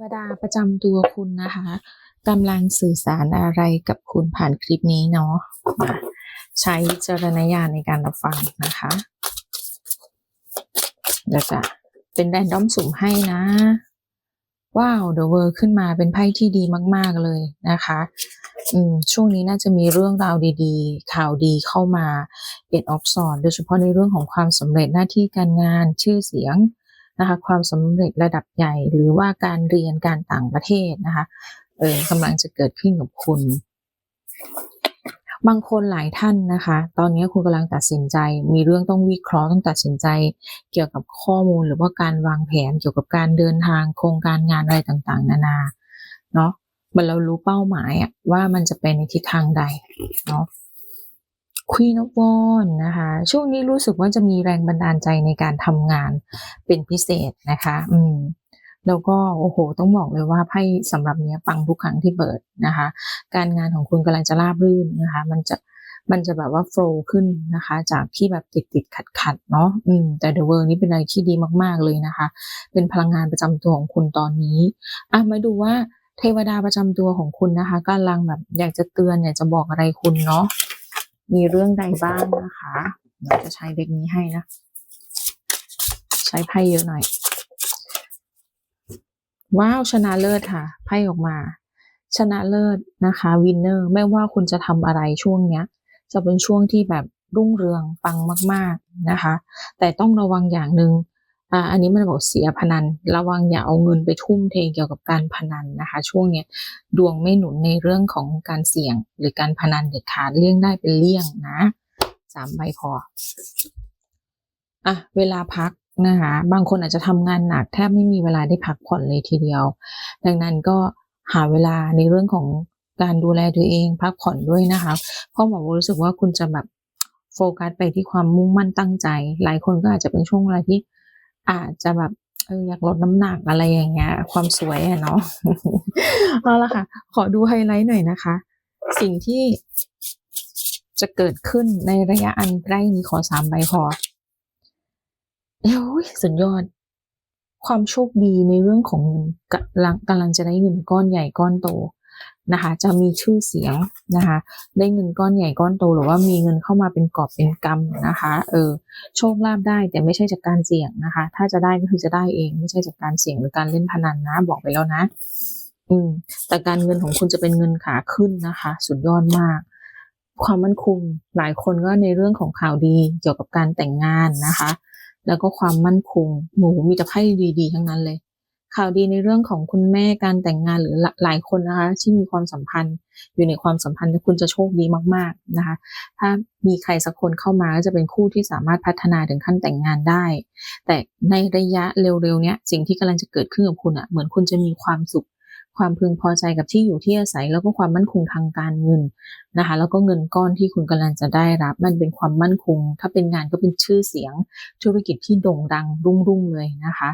วดาประจำตัวคุณนะคะกำลังสื่อสารอะไรกับคุณผ่านคลิปนี้เนาะใช้จารณญาณในการรับฟังนะคะเดี๋ยวจะเป็นแรนดอมสุ่มให้นะว้าวเดอะเวอร์ขึ้นมาเป็นไพ่ที่ดีมาก ๆ เลยนะคะอืมช่วงนี้น่าจะมีเรื่องราวดีๆ ข่าวดีเข้ามาเอ็ดออฟสอนโดยเฉพาะในเรื่องของความสำเร็จหน้าที่การงานชื่อเสียง นะคะความสำเร็จระดับใหญ่หรือว่าการเรียนการต่างประเทศนะคะเออกำลังจะเกิดขึ้นกับคุณ บางคนหลายท่านนะคะ ตอนนี้คุณกำลังตัดสินใจ มีเรื่องต้องวิเคราะห์ต้องตัดสินใจ เกี่ยวกับข้อมูลหรือว่าการวางแผนเกี่ยวกับการเดินทางโครงการงานอะไรต่างๆ นานาเนาะมันเรารู้เป้าหมายอะว่ามันจะเป็นในทิศทางใดเนาะ Queen of Wands นะคะ ช่วงนี้รู้สึกว่าจะมีแรงบันดาลใจในการทำงานเป็นพิเศษนะคะ อืมแล้วก็โอ้โห ต้องบอกเลยว่าไพ่สำหรับเนี้ยปังทุกครั้งที่เปิดนะคะ การงานของคุณกำลังจะราบรื่นนะคะ มันจะมันจะแบบว่าโฟล์ขึ้นนะคะ จากที่แบบติดติดขัดขัดเนาะอืมแต่เดอะเวอร์นี้เป็นอะไรที่ดีมาก ๆเลยนะคะ เป็นพลังงานประจำตัวของคุณตอนนี้อะมาดูว่าเทวดาประจำตัวของคุณนะคะกำลังแบบอยากจะเตือนอยากจะบอกอะไรคุณเนาะ มีเรื่องใดบ้างนะคะเราจะใช้เด็กนี้ให้นะ ใช้ไพ่เยอะหน่อย ว้าวชนะเลิศค่ะ ไพ่ออกมา ชนะเลิศนะคะวินเนอร์ไม่ว่าคุณจะทำอะไรช่วงเนี้ย จะเป็นช่วงที่แบบรุ่งเรืองปังมาก ๆนะคะ แต่ต้องระวังอย่างหนึ่ง อ่าอันนี้มันบอกเสียพนัน ระวังอย่าเอาเงินไปทุ่มเทเกี่ยวกับการพนันนะคะ ช่วงเนี้ยดวงไม่หนุนในเรื่องของการเสี่ยง หรือการพนันเด็ดขาดเลี่ยงได้เป็นเลี่ยงนะสามใบพออะเวลาพักนะคะบางคนอาจจะทำงานหนักแทบไม่มีเวลาได้พักผ่อนเลยทีเดียว ดังนั้นก็หาเวลาในเรื่องของการดูแลตัวเองพักผ่อนด้วยนะคะเพราะหมอรู้สึกว่าคุณจะแบบโฟกัสไปที่ความมุ่งมั่นตั้งใจ หลายคนก็อาจจะเป็นช่วงเวลาที่ อาจจะแบบเอออยากลดน้ำหนักอะไรอย่างเงี้ย ความสวยอะเนาะเอาละค่ะ ขอดูไฮไลท์หน่อยนะคะ สิ่งที่จะเกิดขึ้นในระยะอันใกล้นี้ขอสามใบพอโอ้ยสุดยอด ความโชคดีในเรื่องของเงินกำลังกำลังจะได้เงินก้อนใหญ่ก้อนโต นะคะ จะมีชื่อเสียงนะคะ ได้เงินก้อนใหญ่ก้อนโตหรือว่ามีเงินเข้ามาเป็นกอบเป็นกำนะคะ เออ โชคลาภได้แต่ไม่ใช่จากการเสี่ยงนะคะ ถ้าจะได้ก็คือจะได้เองไม่ใช่จากการเสี่ยงหรือการเล่นพนันนะ บอกไปแล้วนะ อืม แต่การเงินของคุณจะเป็นเงินขาขึ้นนะคะ สุดยอดมาก ความมั่นคงหลายคนก็ในเรื่องของข่าวดีเกี่ยวกับการแต่งงานนะคะ แล้วก็ความมั่นคงหมูมีแต่ไพ่ดีๆทั้งนั้นเลย ข่าวดีในเรื่องของคุณแม่การแต่งงานหรือหลายคนนะคะ ที่มีความสัมพันธ์ อยู่ในความสัมพันธ์คุณจะโชคดีมาก ๆนะคะ ถ้ามีใครสักคนเข้ามาก็จะเป็นคู่ที่สามารถพัฒนาถึงขั้นแต่งงานได้ แต่ในระยะเร็วๆเนี้ยสิ่งที่กำลังจะเกิดขึ้นกับคุณอะ่ะเหมือนคุณจะมีความสุข ความพึงพอใจกับที่อยู่ที่อาศัย แล้วก็ความมั่นคงทางการเงินนะคะ แล้วก็เงินก้อนที่คุณกำลังจะได้รับ มันเป็นความมั่นคง ถ้าเป็นงานก็เป็นชื่อเสียง ธุรกิจที่โด่งดังรุ่งรุ่งเลยนะคะ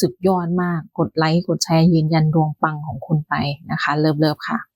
สุดยอดมากกดไลค์กดแชร์ยืนยันดวงปังของคุณไปนะคะ เลิฟเลิฟค่ะ